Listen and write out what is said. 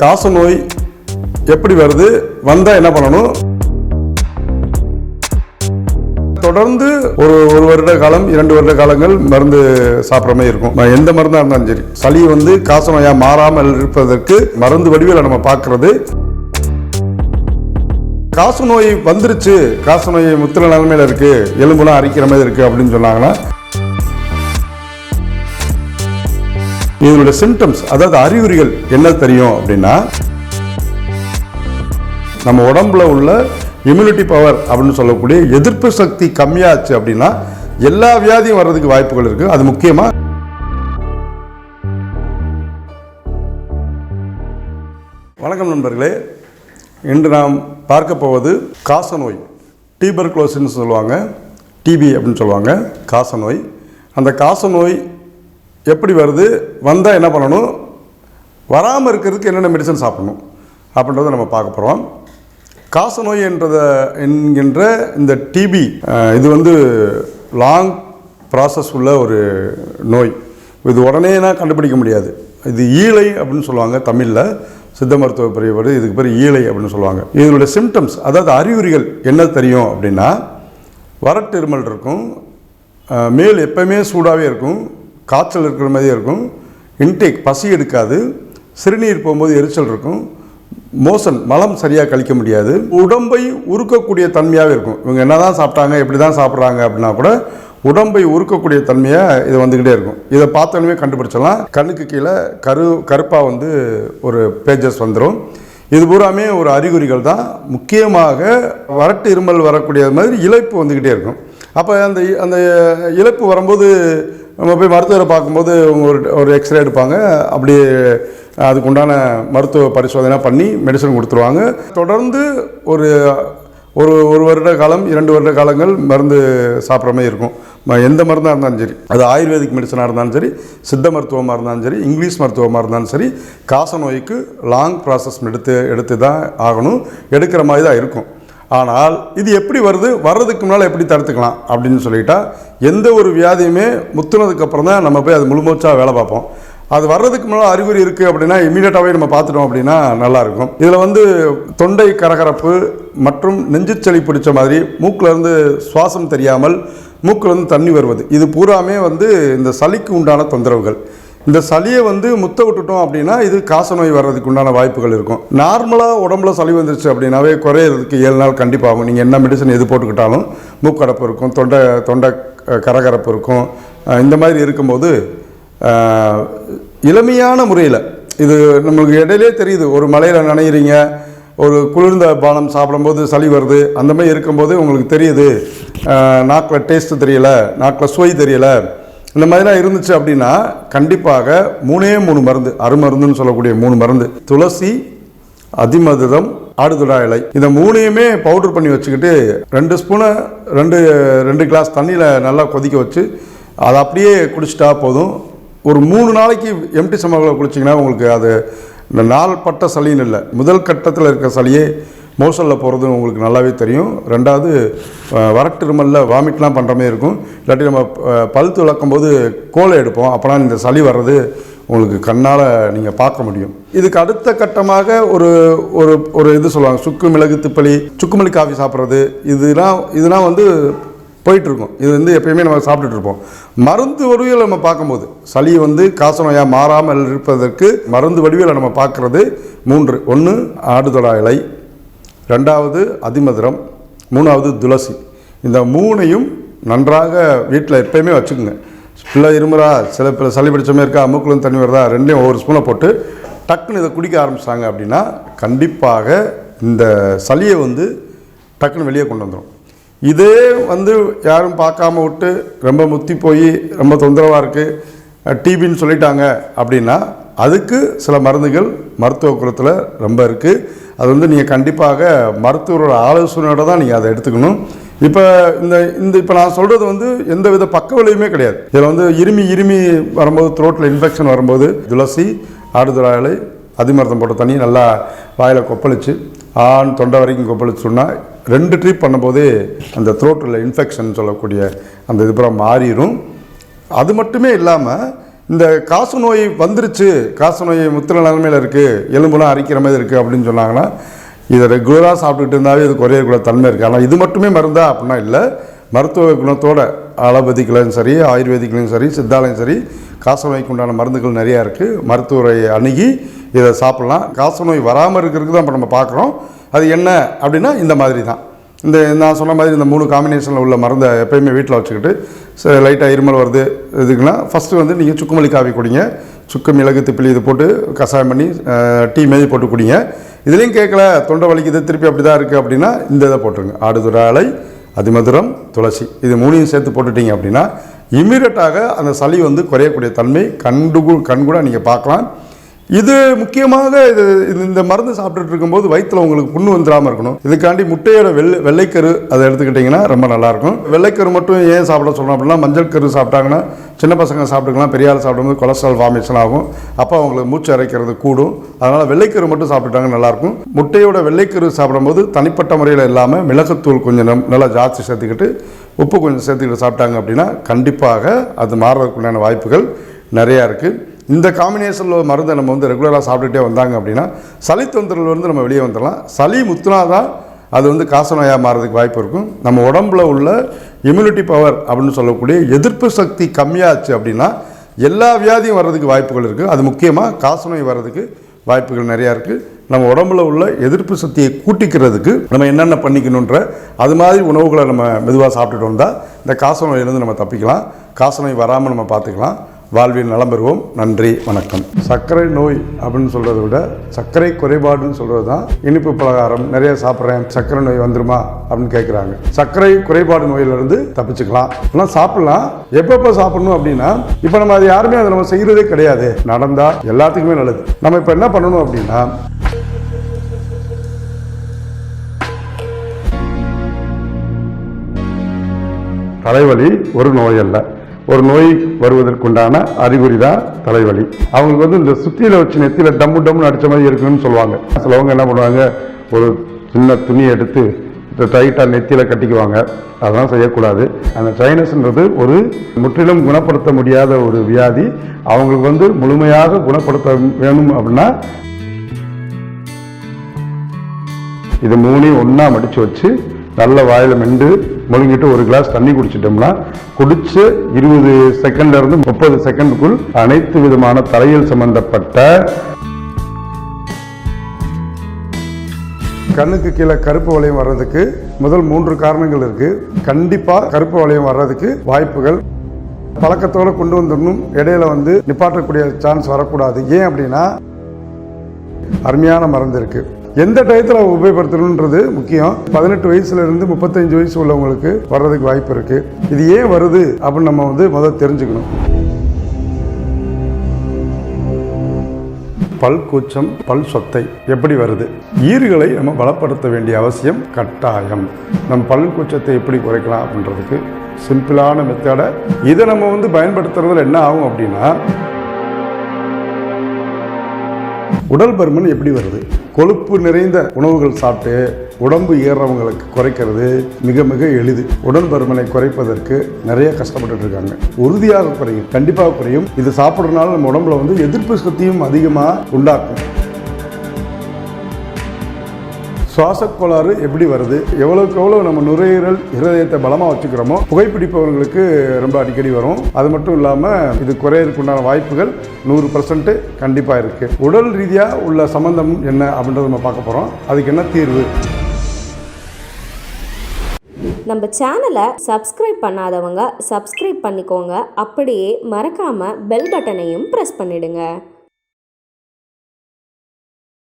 காச நோய் எப்படி வருது? வந்தா என்ன பண்ணணும்? தொடர்ந்து ஒரு ஒரு வருட காலம் இரண்டு வருட காலங்கள் மருந்து சாப்பிட்ற மாதிரி இருக்கும். எந்த மருந்தா இருந்தாலும் சரி. சளி வந்து காச நோயா மாறாமல் இருப்பதற்கு மருந்து வடிவில் நம்ம பார்க்கறது. காசு நோய் வந்துருச்சு. காச நோய் முத்திர நிலைமையில இருக்கு. எலும்புலாம் அரிக்கிற மாதிரி இருக்கு அப்படின்னு சொன்னாங்கன்னா இதனுடைய சிம்டம்ஸ் அதாவது அறிகுறிகள் என்ன தெரியும் அப்படின்னா நம்ம உடம்புல உள்ள இம்யூனிட்டி பவர் அப்படின்னு சொல்லக்கூடிய எதிர்ப்பு சக்தி கம்மியாச்சு அப்படின்னா எல்லா வியாதியும் வர்றதுக்கு வாய்ப்புகள் இருக்கு. அது முக்கியமா? வணக்கம் நண்பர்களே. இன்று நாம் பார்க்க போவது காச நோய். டீபர்குலோசின்னு சொல்லுவாங்க. டிபி அப்படின்னு சொல்லுவாங்க. காச நோய். அந்த காச நோய் எப்படி வருது? வந்தால் என்ன பண்ணணும்? வராமல் இருக்கிறதுக்கு என்னென்ன மெடிசன் சாப்பிடணும்? அப்படின்றத நம்ம பார்க்க போகிறோம் காச நோய் என்றத என்கின்ற இந்த டிபி இது வந்து லாங் ப்ராசஸ் உள்ள ஒரு நோய். இது உடனேனா கண்டுபிடிக்க முடியாது. இது ஈழை அப்படின்னு சொல்லுவாங்க தமிழில். சித்த மருத்துவ பிரிவு இதுக்கு பேர் ஈழை அப்படின்னு சொல்லுவாங்க. இதனுடைய சிம்டம்ஸ் அதாவது அறிகுறிகள் என்ன தெரியும் அப்படின்னா வறட்டு இருமல் இருக்கும். மேல் எப்பவுமே சூடாகவே இருக்கும். காய்ச்சல் இருக்கிற மாதிரியே இருக்கும். இன்டேக் பசி எடுக்காது. சிறுநீர் போகும்போது எரிச்சல் இருக்கும். மோசன் மலம் சரியாக கழிக்க முடியாது. உடம்பை உருக்கக்கூடிய தன்மையாகவே இருக்கும். இவங்க என்னதான் சாப்பிட்டாங்க எப்படி தான் சாப்பிட்றாங்க அப்படின்னா கூட உடம்பை உருக்கக்கூடிய தன்மையாக இது வந்துக்கிட்டே இருக்கும். இதை பார்த்தோன்னே கண்டுபிடிச்சலாம் கண்ணுக்கு கீழே கரு கருப்பாக வந்து ஒரு பேஜஸ் வந்துடும் இது பூராமே ஒரு அறிகுறிகள் தான். முக்கியமாக வறட்டு இருமல் வரக்கூடிய மாதிரி இழைப்பு வந்துக்கிட்டே இருக்கும். அப்போ அந்த அந்த இழப்பு வரும்போது நம்ம போய் மருத்துவரை பார்க்கும்போது அவங்க ஒரு ஒரு எக்ஸ்ரே எடுப்பாங்க. அப்படியே அதுக்கு உண்டான மருத்துவ பரிசோதனை பண்ணி மெடிசன் கொடுத்துருவாங்க. தொடர்ந்து ஒரு ஒரு ஒரு வருட காலம் இரண்டு வருட காலங்கள் மருந்து சாப்பிட்ற மாதிரி இருக்கும். ம- எந்த மருந்தாக இருந்தாலும் சரி. அது ஆயுர்வேதிக் மெடிசனாக இருந்தாலும் சரி சித்த மருத்துவமாக இருந்தாலும் சரி இங்கிலீஷ் மருத்துவமாக இருந்தாலும் சரி காச நோய்க்கு லாங் ப்ராசஸ் எடுத்து எடுத்து தான் ஆகணும். எடுக்கிற மாதிரி தான் இருக்கும். ஆனால் இது எப்படி வருது? வர்றதுக்கு முன்னால் எப்படி தடுத்துக்கலாம்? அப்படின்னு சொல்லிட்டா எந்த ஒரு வியாதியுமே முத்துனதுக்கப்புறம் தான் நம்ம போய் அது முழுமூச்சாக வேலை பார்ப்போம். அது வர்றதுக்கு முன்னால் அறிகுறி இருக்குது அப்படின்னா இமீடியட்டாகவே நம்ம பார்த்துட்டோம் அப்படின்னா நல்லா இருக்கும். இதில் வந்து தொண்டை கரகரப்பு மற்றும் நெஞ்சுச்சளி பிடிச்ச மாதிரி மூக்கிலேருந்து சுவாசம் தெரியாமல் மூக்கிலேருந்து தண்ணி வருவது. இது பூராமே வந்து இந்த சளிக்கு உண்டான தொந்தரவுகள். இந்த சளியை வந்து முத்த விட்டுட்டோம் அப்படின்னா இது காச நோய் வர்றதுக்கு உண்டான வாய்ப்புகள் இருக்கும். நார்மலாக உடம்புல சளி வந்துருச்சு அப்படின்னாவே குறையிறதுக்கு ஏழு நாள் கண்டிப்பாகும் நீங்கள் என்ன மெடிசன் எது போட்டுக்கிட்டாலும் மூக்கடப்பு இருக்கும் தொண்டை தொண்டை கரகரப்பு இருக்கும். இந்த மாதிரி இருக்கும்போது இளமையான முறையில் இது நம்மளுக்கு இடையிலே தெரியுது. ஒரு மலையில் நனையிறீங்க ஒரு குளிர்ந்த பானம் சாப்பிடும்போது சளி வருது அந்த மாதிரி இருக்கும்போது உங்களுக்கு தெரியுது. நாக்கில் டேஸ்ட்டு தெரியலை நாக்கில் சுவை தெரியலை. இந்த மாதிரிலாம் இருந்துச்சு அப்படின்னா கண்டிப்பாக மூணே மூணு மருந்து அருமருந்துன்னு சொல்லக்கூடிய மூணு மருந்து. துளசி அதிமதுரம் ஆடுதுடா இலை. இந்த மூணையுமே பவுடர் பண்ணி வச்சுக்கிட்டு ரெண்டு ஸ்பூனை ரெண்டு ரெண்டு கிளாஸ் தண்ணியில் நல்லா கொதிக்க வச்சு அதை அப்படியே குடிச்சிட்டா போதும். ஒரு மூணு நாளைக்கு எம்டி சமகளை குடிச்சிங்கன்னா உங்களுக்கு அது இந்த நாள் பட்ட சளின்னு இல்லை முதல் கட்டத்தில் இருக்க சளியே மோசலில் போகிறது உங்களுக்கு நல்லாவே தெரியும். ரெண்டாவது அஹ், வாமிட்லாம் பண்ணுற மாதிரி இருக்கும். இல்லாட்டி நம்ம பழுத்து பல் துளக்கும் போது கோலை எடுப்போம். அப்போலாம் இந்த சளி வர்றது உங்களுக்கு கண்ணால் நீங்கள் பார்க்க முடியும். இதுக்கு அடுத்த கட்டமாக ஒரு ஒரு ஒரு இது சொல்லுவாங்க. சுக்கு மிளகு திப்பலி சுக்குமல்லி காஃபி சாப்பிட்றது. இதெல்லாம் இதெல்லாம் வந்து போயிட்டுருக்கோம். இது வந்து எப்பயுமே நம்ம சாப்பிட்டுட்டு இருப்போம் மருந்து வடிவில் நம்ம பார்க்கும்போது சளி வந்து காச நோயாக மாறாமல் இருப்பதற்கு மருந்து வடிவில் நம்ம பார்க்குறது மூன்று. ஒன்று ஆடுதொடா இலை. ரெண்டாவது அதிமதுரம் மூணாவது துளசி. இந்த மூணையும் நன்றாக வீட்டில் எப்பயுமே வச்சுக்கோங்க. பிள்ளை இருமுறா சில பிள்ளை சளி பிடிச்சமே இருக்கா மூக்களும் தண்ணி வருதா ரெண்டையும் ஒவ்வொரு ஸ்பூனை போட்டு டக்குன்னு இதை குடிக்க ஆரம்பிச்சாங்க அப்படின்னா கண்டிப்பாக இந்த சளியை வந்து டக்குன்னு வெளியே கொண்டு வந்துடும் இதே வந்து யாரும் பார்க்காம விட்டு ரொம்ப முத்தி போய் ரொம்ப தொந்தரவாக இருக்குது டிபின்னு சொல்லிட்டாங்க அப்படின்னா அதுக்கு சில மருந்துகள் மருத்துவ குலத்தில் ரொம்ப இருக்குது அது வந்து நீங்கள் கண்டிப்பாக மருத்துவரோட ஆலோசனையோட தான் நீங்கள் அதை எடுத்துக்கணும். இப்போ இந்த இந்த இப்போ நான் சொல்கிறது வந்து எந்த வித பக்க விளைவுமே கிடையாது. இதில் வந்து இருமி இருமி வரும்போது த்ரோட்டில் இன்ஃபெக்ஷன் வரும்போது துளசி ஆடுதுளா இலை போட்ட தண்ணி நல்லா வாயில் கொப்பளிச்சு ஆண் தொண்டை வரைக்கும் கொப்பளிச்சோன்னா ரெண்டு ட்ரீப் பண்ணும்போதே அந்த த்ரோட்டில் இன்ஃபெக்ஷன் சொல்லக்கூடிய அந்த இது புறம் மாறிடும் அது மட்டுமே இல்லாமல் இந்த காசு நோய் வந்துருச்சு காசு நோய் முத்திர நிலைமையில் இருக்குது எலும்புலாம் அரிக்கிற மாதிரி இருக்குது அப்படின்னு சொன்னாங்கன்னா இதை ரெகுலராக சாப்பிட்டுட்டு இருந்தாவே இது குறையக்கூட தன்மை இருக்குது ஆனால் இது மட்டுமே மருந்தா அப்படின்னா இல்லை மருத்துவ குணத்தோட அலோபதிக்கலையும் சரி ஆயுர்வேதிக்கலையும் சரி சித்தாலையும் சரி காசநோய்க்கு உண்டான மருந்துகள் நிறையா இருக்குது மருத்துவரை அணுகி இதை சாப்பிட்லாம். காசநோய் வராமல் இருக்கிறதுக்கு தான் இப்போ நம்ம பார்க்குறோம். அது என்ன அப்படின்னா இந்த மாதிரி தான். இந்த நான் சொன்ன மாதிரி இந்த மூணு காம்பினேஷனில் உள்ள மருந்தை எப்பயுமே வீட்டில் வச்சுக்கிட்டு லைட்டாக இருமல் வருது இதுக்குன்னா ஃபஸ்ட்டு வந்து நீங்கள் சுக்குமல்லி காவி குடிங்க. சுக்கு மிளகு திப்பிலி இது போட்டு கஷாயம் பண்ணி டீ மாரி போட்டு குடிங்க. இதுலேயும் கேட்கல தொண்டை வலிக்குது திருப்பி அப்படி தான் இருக்குது அப்படின்னா இந்த இதை போட்டுருங்க. ஆடுதுராலை அதிமதுரம் துளசி இது மூணையும் சேர்த்து போட்டுட்டீங்க அப்படின்னா இமீடியட்டாக அந்த சளி வந்து குறையக்கூடிய தன்மை கண்டு கண்கூட நீங்கள் பார்க்கலாம். இது முக்கியமாக இது இது இந்த மருந்து சாப்பிட்டுட்டு இருக்கும்போது வயிற்றில் உங்களுக்கு புண்ணு வந்துடாமல் இருக்கணும். இதுக்காண்டி முட்டையோட வெள்ளை வெள்ளைக்கரு அதை எடுத்துக்கிட்டிங்கன்னா ரொம்ப நல்லாயிருக்கும். வெள்ளைக்கரு மட்டும் ஏன் சாப்பிட சொல்கிறோம் அப்படின்னா மஞ்சள் கரு சாப்பிட்டாங்கன்னா சின்ன பசங்க சாப்பிட்டுக்கலாம் பெரிய ஆள் சாப்பிடும்போது கொலஸ்ட்ரால் ஃபார்மேஷன் ஆகும். அப்போ அவங்களுக்கு மூச்சு அரைக்கிறது கூடும். அதனால் வெள்ளைக்கரு மட்டும் சாப்பிட்டுட்டாங்க நல்லாயிருக்கும். முட்டையோட வெள்ளைக்கரு சாப்பிடும்போது தனிப்பட்ட முறையில் இல்லாமல் மிளகுத்தூள் கொஞ்சம் நல்லா ஜாஸ்தி சேர்த்துக்கிட்டு உப்பு கொஞ்சம் சேர்த்துக்கிட்டு சாப்பிட்டாங்க அப்படின்னா கண்டிப்பாக அது மாறுறதுக்குண்டான வாய்ப்புகள் நிறையா இருக்குது இந்த காம்பினேஷனில் மருந்தை நம்ம வந்து ரெகுலராக சாப்பிட்டுட்டே வந்தாங்க அப்படின்னா சளி தொந்தரவுலேருந்து நம்ம வெளியே வந்துடலாம். சளி முத்துனா தான் அது வந்து காசநோயாக மாறதுக்கு வாய்ப்பு இருக்கும். நம்ம உடம்புல உள்ள இம்யூனிட்டி பவர் அப்படின்னு சொல்லக்கூடிய எதிர்ப்பு சக்தி கம்மியாச்சு அப்படின்னா எல்லா வியாதியும் வர்றதுக்கு வாய்ப்புகள் இருக்குது அது முக்கியமாக காசநோய் வர்றதுக்கு வாய்ப்புகள் நிறையா இருக்குது நம்ம உடம்புல உள்ள எதிர்ப்பு சக்தியை கூட்டிக்கிறதுக்கு நம்ம என்னென்ன பண்ணிக்கணுன்ற அது மாதிரி உணவுகளை நம்ம மெதுவாக சாப்பிட்டுட்டு வந்தால் இந்த காசநோயிலேருந்து நம்ம தப்பிக்கலாம். காசநோய் வராமல் நம்ம பார்த்துக்கலாம். வாழ்வில் நலம் பெறுவோம். நன்றி வணக்கம். சர்க்கரை நோய் அப்படின்னு சொல்கிறத விட சர்க்கரை குறைபாடுன்னு சொல்கிறது தான் இனிப்பு பலகாரம் நிறைய சாப்பிட்றேன் சர்க்கரை நோய் வந்துருமா அப்படின்னு கேட்குறாங்க சர்க்கரை குறைபாடு நோயிலிருந்து தப்பிச்சுக்கலாம். ஆனால் சாப்பிட்லாம். எப்பப்போ சாப்பிடணும் அப்படின்னா இப்போ நம்ம அது யாருமே அதை நம்ம செய்கிறதே கிடையாது. நடந்தால் எல்லாத்துக்குமே நல்லது. நம்ம இப்போ என்ன பண்ணணும் அப்படின்னா தலைவலி ஒரு நோய் அல்ல. ஒரு நோய் வருவதற்குண்டான அறிகுறி தான் தலைவலி. அவங்களுக்கு வந்து இந்த சுத்தியில வச்சு நெத்தியில டம்மு டம்முன்னு அடிச்ச மாதிரி இருக்குன்னு சொல்லுவாங்க. சிலவங்க என்ன பண்ணுவாங்க ஒரு சின்ன துணியை எடுத்து டைட்டாக நெத்தியில் கட்டிக்குவாங்க. அதெல்லாம் செய்யக்கூடாது. அந்த சைனஸ்ன்றது ஒரு முற்றிலும் குணப்படுத்த முடியாத ஒரு வியாதி. அவங்களுக்கு வந்து முழுமையாக குணப்படுத்த வேணும் அப்படின்னா இது மூணையும் ஒன்றா மடித்து வச்சு நல்ல வாயில் மெண்டு முழுங்கிட்டு ஒரு கிளாஸ் தண்ணி குடிச்சிட்டோம்னா குடிச்சு இருபது செகண்ட்ல இருந்து முப்பது செகண்டுக்குள் அனைத்து விதமான தலையில் சம்பந்தப்பட்ட கண்ணுக்கு கீழே கருப்பு வளையம் வர்றதுக்கு முதல் மூன்று காரணங்கள் இருக்கு. கண்டிப்பா கருப்பு வளையம் வர்றதுக்கு வாய்ப்புகள். பழக்கத்தோட கொண்டு வந்துடணும். இடையில வந்து நிப்பாட்டக்கூடிய சான்ஸ் வரக்கூடாது. ஏன் அப்படின்னா அருமையான மருந்து இருக்குது எந்த டயத்தில் உபயோகப்படுத்தணுன்றது முக்கியம். பதினெட்டு வயசுல இருந்து முப்பத்தஞ்சு வயசு உள்ளவங்களுக்கு வர்றதுக்கு வாய்ப்பு இருக்கு. இது ஏன் வருது அப்படின்னு நம்ம வந்து முதல் தெரிஞ்சுக்கணும். பல் கூச்சம் பல் சொத்தை எப்படி வருது? ஈறுகளை நம்ம பலப்படுத்த வேண்டிய அவசியம் கட்டாயம். நம் பல் கூச்சத்தை எப்படி குறைக்கலாம் அப்படின்றதுக்கு சிம்பிளான மெத்தடை இதை நம்ம வந்து பயன்படுத்துறதுல என்ன ஆகும் அப்படின்னா உடல் பருமன் எப்படி வருது? கொழுப்பு நிறைந்த உணவுகள் சாப்பிட்டு உடம்பு ஏறுறவங்களுக்கு குறைக்கிறது மிக மிக எளிது. உடல் பருமனை குறைப்பதற்கு நிறைய கஷ்டப்பட்டுட்டு இருக்காங்க. உறுதியாக குறையும் கண்டிப்பாக குறையும். இது சாப்பிட்றதுனால நம்ம உடம்புல வந்து எதிர்ப்பு சக்தியும் அதிகமாக உண்டாக்கும். சுவாசக் கோளாறு எப்படி வருது? எவ்வளவுக்கு எவ்வளோ நம்ம நுரையீரல் இருதயத்தை பலமாக வச்சுக்கிறோமோ புகைப்பிடிப்பவர்களுக்கு ரொம்ப அடிக்கடி வரும். அது மட்டும் இல்லாமல் இது குறையறதுக்கு உண்டான வாய்ப்புகள் நூறு பர்சன்ட் கண்டிப்பாக இருக்குது உடல் ரீதியாக உள்ள சம்பந்தம் என்ன அப்படின்றத நம்ம பார்க்க போகிறோம் அதுக்கு என்ன தீர்வு? நம்ம சேனலை சப்ஸ்கிரைப் பண்ணாதவங்க சப்ஸ்கிரைப் பண்ணிக்கோங்க. அப்படியே மறக்காமல் பெல் பட்டனையும் ப்ரெஸ் பண்ணிடுங்க.